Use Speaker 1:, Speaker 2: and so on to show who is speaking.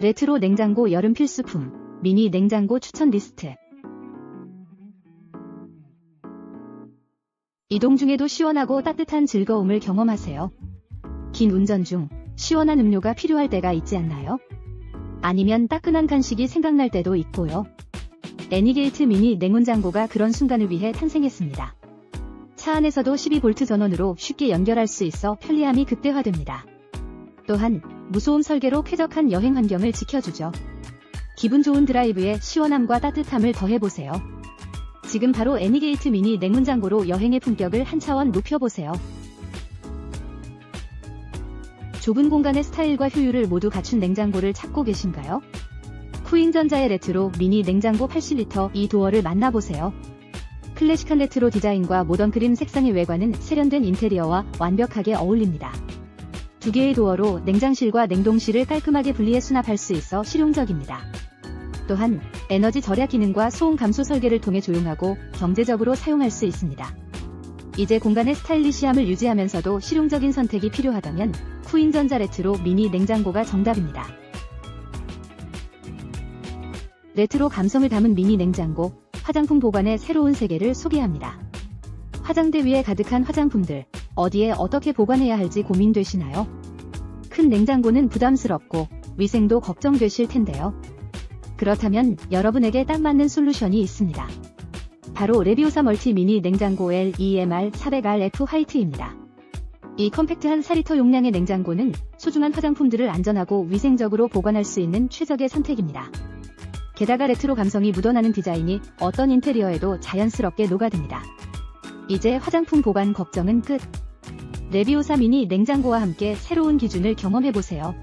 Speaker 1: 레트로 냉장고 여름 필수품 미니 냉장고 추천 리스트 이동 중에도 시원하고 따뜻한 즐거움을 경험하세요. 긴 운전 중 시원한 음료가 필요할 때가 있지 않나요? 아니면 따끈한 간식이 생각날 때도 있고요. 애니게이트 미니 냉온장고가 그런 순간을 위해 탄생했습니다. 차 안에서도 12V 전원으로 쉽게 연결할 수 있어 편리함이 극대화됩니다. 또한 무소음 설계로 쾌적한 여행 환경을 지켜주죠. 기분 좋은 드라이브에 시원함과 따뜻함을 더해보세요. 지금 바로 애니게이트 미니 냉문장고로 여행의 품격을 한 차원 높여보세요. 좁은 공간의 스타일과 효율을 모두 갖춘 냉장고를 찾고 계신가요? 쿠잉전자의 레트로 미니 냉장고 80리터 이 도어를 만나보세요. 클래식한 레트로 디자인과 모던 크림 색상의 외관은 세련된 인테리어와 완벽하게 어울립니다. 두 개의 도어로 냉장실과 냉동실을 깔끔하게 분리해 수납할 수 있어 실용적입니다. 또한 에너지 절약 기능과 소음 감소 설계를 통해 조용하고 경제적으로 사용할 수 있습니다. 이제 공간의 스타일리시함을 유지하면서도 실용적인 선택이 필요하다면 쿠잉전자 레트로 미니 냉장고가 정답입니다. 레트로 감성을 담은 미니 냉장고, 화장품 보관의 새로운 세계를 소개합니다. 화장대 위에 가득한 화장품들, 어디에 어떻게 보관해야 할지 고민되시나요? 큰 냉장고는 부담스럽고 위생도 걱정되실 텐데요. 그렇다면 여러분에게 딱 맞는 솔루션이 있습니다. 바로 레비오사 멀티 미니 냉장고 LEMR 400RF 화이트입니다. 이 컴팩트한 4리터 용량의 냉장고는 소중한 화장품들을 안전하고 위생적으로 보관할 수 있는 최적의 선택입니다. 게다가 레트로 감성이 묻어나는 디자인이 어떤 인테리어에도 자연스럽게 녹아듭니다. 이제 화장품 보관 걱정은 끝. 레비오사 미니 냉장고와 함께 새로운 기준을 경험해보세요.